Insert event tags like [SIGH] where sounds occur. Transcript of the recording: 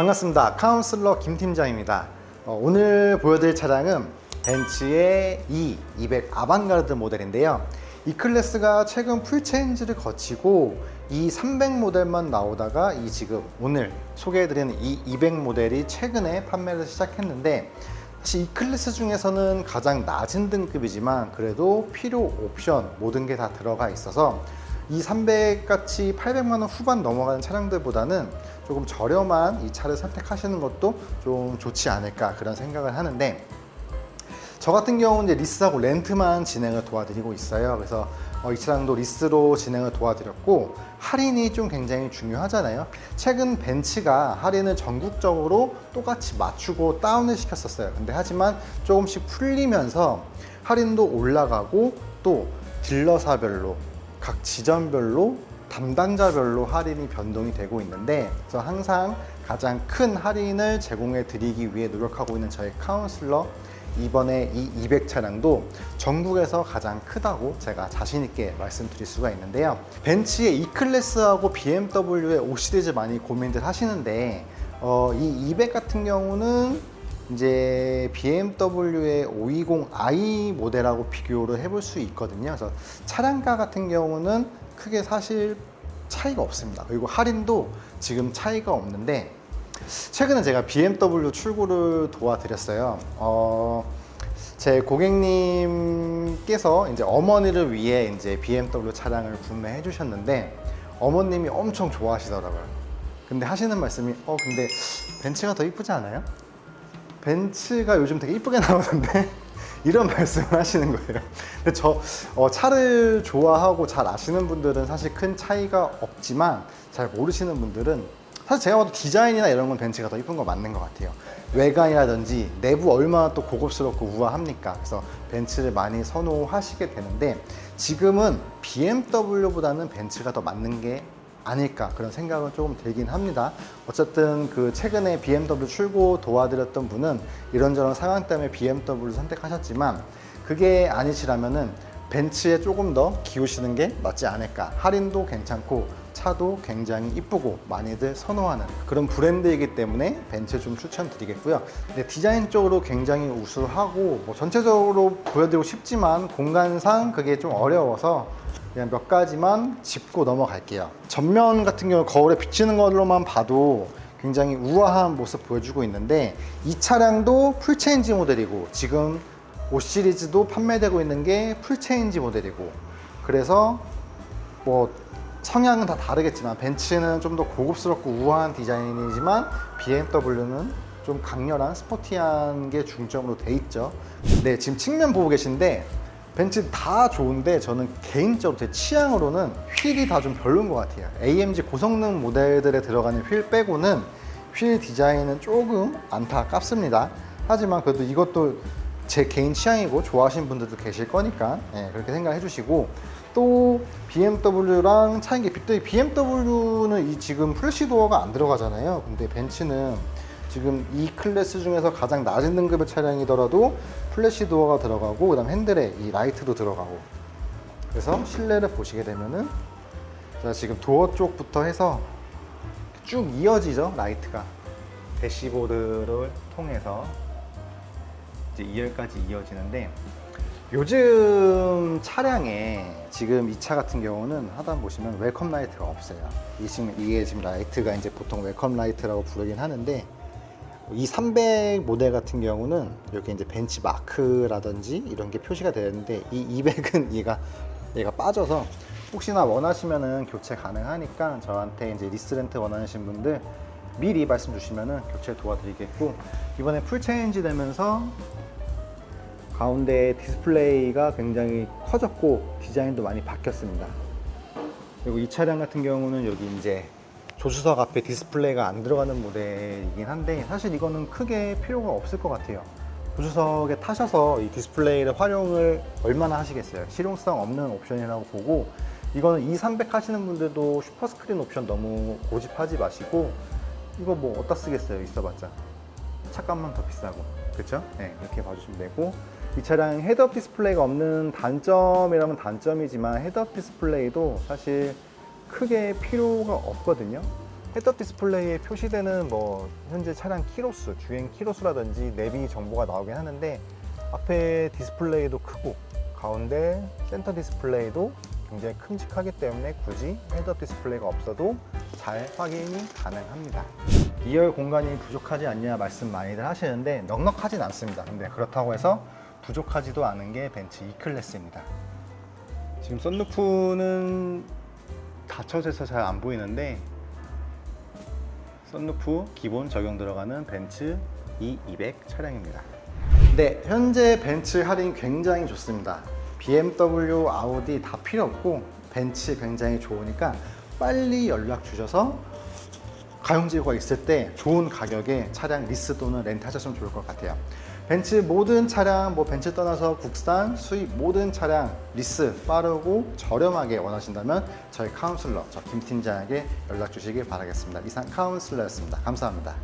반갑습니다. 카운슬러 김 팀장입니다. 어, 오늘 보여드릴 차량은 벤츠의 E 200 아방가르드 모델인데요. 이 클래스가 최근 풀체인지를 거치고 이300 모델만 나오다가 이 지금 오늘 소개해드리는 이200 모델이 최근에 판매를 시작했는데 사실 이 클래스 중에서는 가장 낮은 등급이지만 그래도 필요 옵션 모든 게 다 들어가 있어서 이 300 같이 800만 원 후반 넘어가는 차량들보다는 조금 저렴한 이 차를 선택하시는 것도 좀 좋지 않을까 그런 생각을 하는데 저 같은 경우는 이제 리스하고 렌트만 진행을 도와드리고 있어요. 그래서 어, 이 차량도 리스로 진행을 도와드렸고 할인이 좀 굉장히 중요하잖아요. 최근 벤츠가 할인을 전국적으로 똑같이 맞추고 다운을 시켰었어요. 근데 하지만 조금씩 풀리면서 할인도 올라가고 또 딜러사별로 각 지점별로 담당자별로 할인이 변동이 되고 있는데 그래서 항상 가장 큰 할인을 제공해 드리기 위해 노력하고 있는 저희 카운슬러 이번에 이 200 차량도 전국에서 가장 크다고 제가 자신 있게 말씀드릴 수가 있는데요. 벤츠의 E 클래스하고 BMW의 5 시리즈 많이 고민들 하시는데 어, 이 200 같은 경우는 이제 BMW의 520i 모델하고 비교를 해볼 수 있거든요. 그래서 차량가 같은 경우는 크게 사실 차이가 없습니다. 그리고 할인도 지금 차이가 없는데 최근에 제가 BMW 출고를 도와드렸어요. 어, 제 고객님께서 이제 어머니를 위해 이제 BMW 차량을 구매해 주셨는데 어머님이 엄청 좋아하시더라고요. 근데 하시는 말씀이 어 근데 벤츠가 더 이쁘지 않아요? 벤츠가 요즘 되게 이쁘게 나오는데 [LAUGHS] 이런 말씀을 하시는 거예요. 근데 저 어, 차를 좋아하고 잘 아시는 분들은 사실 큰 차이가 없지만 잘 모르시는 분들은 사실 제가 봐도 디자인이나 이런 건 벤츠가 더 이쁜 거 맞는 것 같아요. 외관이라든지 내부 얼마나 또 고급스럽고 우아합니까? 그래서 벤츠를 많이 선호하시게 되는데 지금은 BMW보다는 벤츠가 더 맞는 게 아닐까 그런 생각은 조금 들긴 합니다. 어쨌든 그 최근에 BMW 출고 도와드렸던 분은 이런저런 상황 때문에 BMW를 선택하셨지만 그게 아니시라면은 벤츠에 조금 더 기우시는 게 맞지 않을까. 할인도 괜찮고 차도 굉장히 이쁘고 많이들 선호하는 그런 브랜드이기 때문에 벤츠 좀 추천드리겠고요. 근데 디자인적으로 굉장히 우수하고 뭐 전체적으로 보여드리고 싶지만 공간상 그게 좀 어려워서 그냥 몇 가지만 짚고 넘어갈게요. 전면 같은 경우 거울에 비치는 걸로만 봐도 굉장히 우아한 모습 보여주고 있는데 이 차량도 풀체인지 모델이고 지금 5 시리즈도 판매되고 있는 게 풀체인지 모델이고 그래서 뭐 성향은 다 다르겠지만 벤츠는 좀 더 고급스럽고 우아한 디자인이지만 BMW는 좀 강렬한 스포티한 게 중점으로 돼 있죠. 네, 지금 측면 보고 계신데 벤츠 다 좋은데 저는 개인적으로 제 취향으로는 휠이 다 좀 별로인 것 같아요. AMG 고성능 모델들에 들어가는 휠 빼고는 휠 디자인은 조금 안타깝습니다. 하지만 그래도 이것도 제 개인 취향이고 좋아하시는 분들도 계실 거니까 예, 그렇게 생각해 주시고 또 BMW랑 차이인 게또 BMW는 이 지금 플래시 도어가 안 들어가잖아요. 근데 벤츠는 지금 이 클래스 중에서 가장 낮은 등급의 차량이더라도 플래시 도어가 들어가고 그다음 핸들에 이 라이트도 들어가고 그래서 실내를 보시게 되면은 자 지금 도어 쪽부터 해서 쭉 이어지죠 라이트가 대시보드를 통해서 이제 2열까지 이어지는데 요즘 차량에 지금 이 차 같은 경우는 하다 보시면 웰컴 라이트가 없어요. 이게 지금 라이트가 이제 보통 웰컴 라이트라고 부르긴 하는데 이 300 모델 같은 경우는 이렇게 이제 벤치 마크라든지 이런 게 표시가 되는데 이 200은 [LAUGHS] 얘가 얘가 빠져서 혹시나 원하시면은 교체 가능하니까 저한테 이제 리스렌트 원하시는 분들 미리 말씀 주시면은 교체 도와드리겠고 이번에 풀 체인지 되면서 가운데 디스플레이가 굉장히 커졌고 디자인도 많이 바뀌었습니다. 그리고 이 차량 같은 경우는 여기 이제 조수석 앞에 디스플레이가 안 들어가는 모델이긴 한데 사실 이거는 크게 필요가 없을 것 같아요. 조수석에 타셔서 이 디스플레이를 활용을 얼마나 하시겠어요? 실용성 없는 옵션이라고 보고 이거는 2, 300 하시는 분들도 슈퍼 스크린 옵션 너무 고집하지 마시고 이거 뭐 어디다 쓰겠어요? 있어봤자 차값만 더 비싸고 그렇죠? 네 이렇게 봐주시면 되고 이 차량 헤드업 디스플레이가 없는 단점이라면 단점이지만 헤드업 디스플레이도 사실 크게 필요가 없거든요. 헤드업 디스플레이에 표시되는 뭐 현재 차량 키로수, 주행 키로수라든지 내비 정보가 나오긴 하는데 앞에 디스플레이도 크고 가운데 센터 디스플레이도 굉장히 큼직하기 때문에 굳이 헤드업 디스플레이가 없어도 잘 확인이 가능합니다. 2열 공간이 부족하지 않냐 말씀 많이들 하시는데 넉넉하진 않습니다. 근데 그렇다고 해서 부족하지도 않은 게 벤츠 E클래스입니다. 지금 썬루프는 닫혀져 있어서 잘 안 보이는데 썬루프 기본 적용 들어가는 벤츠 E200 차량입니다. 네, 현재 벤츠 할인 굉장히 좋습니다. BMW, 아우디 다 필요 없고 벤츠 굉장히 좋으니까 빨리 연락 주셔서 가용재고가 있을 때 좋은 가격에 차량 리스 또는 렌트 하셨으면 좋을 것 같아요. 벤츠 모든 차량, 뭐 벤츠 떠나서 국산, 수입 모든 차량 리스 빠르고 저렴하게 원하신다면 저희 카운슬러, 저 김 팀장에게 연락 주시길 바라겠습니다. 이상 카운슬러였습니다. 감사합니다.